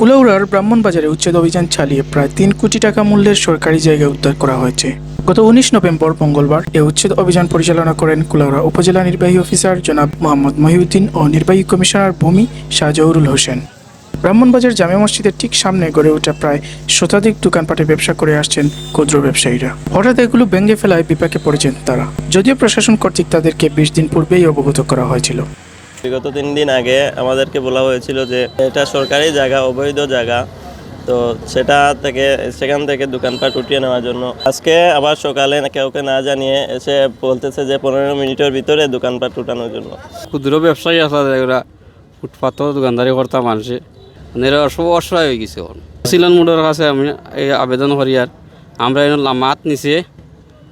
কুলাউড়ার ব্রাহ্মণবাজারে উচ্ছেদ অভিযান চালিয়ে প্রায় তিন কোটি টাকা মূল্যের সরকারি জায়গা উদ্ধার করা হয়েছে। গত উনিশ নভেম্বর মঙ্গলবার এ উচ্ছেদ অভিযান পরিচালনা করেন কুলাউড়া উপজেলা নির্বাহী অফিসার জনাব মোহাম্মদ মহিউদ্দিন ও নির্বাহী কমিশনার ভূমি শাহজহুরুল হোসেন। ব্রাহ্মণবাজার জামে মসজিদের ঠিক সামনে গড়ে ওঠা প্রায় শতাধিক দোকানপাটে ব্যবসা করে আসছেন ক্ষুদ্র ব্যবসায়ীরা। হঠাৎ এগুলো ভেঙে ফেলায় বিপাকে পড়েছেন তারা। যদিও প্রশাসন কর্তৃক তাদেরকে বিশ দিন পূর্বেই অবগত করা হয়েছিল। বিগত তিন দিন আগে আমাদেরকে বলা হয়েছিল যে এটা সরকারি জায়গা, অবৈধ জায়গা। তো সেটা থেকে, সেখান থেকে দোকানপাট উঠিয়ে নেওয়ার জন্য। আজকে আবার সকালে কাউকে না জানিয়ে এসে বলতেছে যে পনেরো মিনিটের ভিতরে দোকানপাট উঠানোর জন্য। ক্ষুদ্র ব্যবসায়ী আছে এগুলা ফুটপাথ দোকানদারি করতাম মানুষে। মানে এরা সব অসহায় হয়ে গেছে সিলন মোড়ের কাছে আমি এই আবেদন করি আর, আমরা এনে মাত নিচে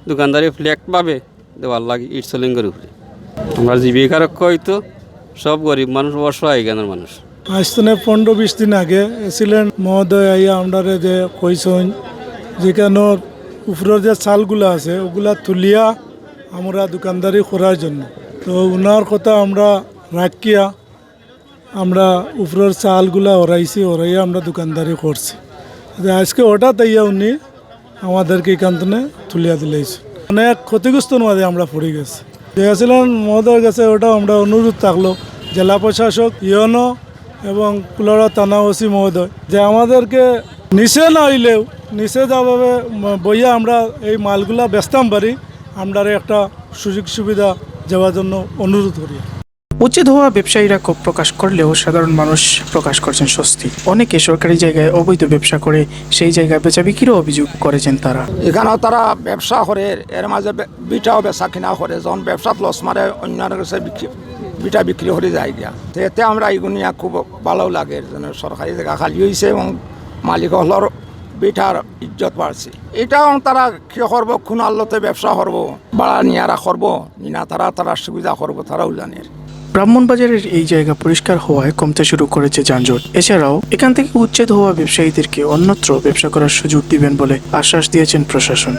দোকানদারি ফ্ল্যাট পাবে, দেওয়ার লাগে ইট করে ঘুরে আমরা জীবিকার হয়তো সব গরিব মানুষ অসহায় এখানের মানুষ। আজ থেকে পনেরো বিশ দিন আগে এসিলেন মহোদয় আইয়া আমরারে যে কইসন যেখানে উপরের যে চালগুলো আছে ওগুলা তুলিয়া আমরা দোকানদারি করার জন্য। তো ওনার কথা আমরা রাখিয়া আমরা উপরের চালগুলা ওরাইছি ওরাইয়া আমরা দোকানদারি করছি। আজকে হঠাৎ আইয়া উনি আমাদেরকে এখান থেকে তুলিয়া দিলেছে। অনেক ক্ষতিগ্রস্ত মাঝে আমরা পড়ে গেছি। দেখেছিলেন মহোদয়ের কাছে ওটা আমরা অনুরোধ থাকল, জেলা প্রশাসক ইয়নো এবং কুলারা থানা ওসি মহোদয়, যে আমাদেরকে নিচে না হইলেও নিচে যাভাবে বইয়া আমরা এই মালগুলা বেচতাম পারি, আমরা একটা সুযোগ সুবিধা যাওয়ার জন্য অনুরোধ করি। উচ্ছেদ হওয়া ব্যবসায়ীরা ক্ষোভ প্রকাশ করলেও সাধারণ মানুষ প্রকাশ করছেন স্বস্তি। অনেকে সরকারি জায়গায় অবৈধ ব্যবসা করে সেই জায়গায় বেচা বিক্রিরও অভিযোগ করেছেন তারা। এখানেও তারা ব্যবসা করে, এর মাঝে বিটাও বেচা কিনা করে। যখন ব্যবসাত লস মারে কাছে বিক্রি, বিটা বিক্রি করে যায় গিয়া। এতে আমরা এগুনিয়া খুব ভালো লাগে সরকারি জায়গা খালি হয়েছে এবং মালিক হলর বিটার ইজ্জত বাড়ছে। এটাও তারা কি করব? কোন আল্লতে ব্যবসা করব, বাড়া নিয়ারা করব, নিনা তারা তারা সুবিধা করব, তারাও জানে। ব্রাহ্মণবাজারের এই জায়গা পরিষ্কার হওয়ায় কমতে শুরু করেছে যানজট। এছাড়াও, এখান থেকে উচ্ছেদ হওয়া ব্যবসায়ীদেরকে অন্যত্র ব্যবসা করার সুযোগ দিবেন বলে আশ্বাস দিয়েছেন প্রশাসন।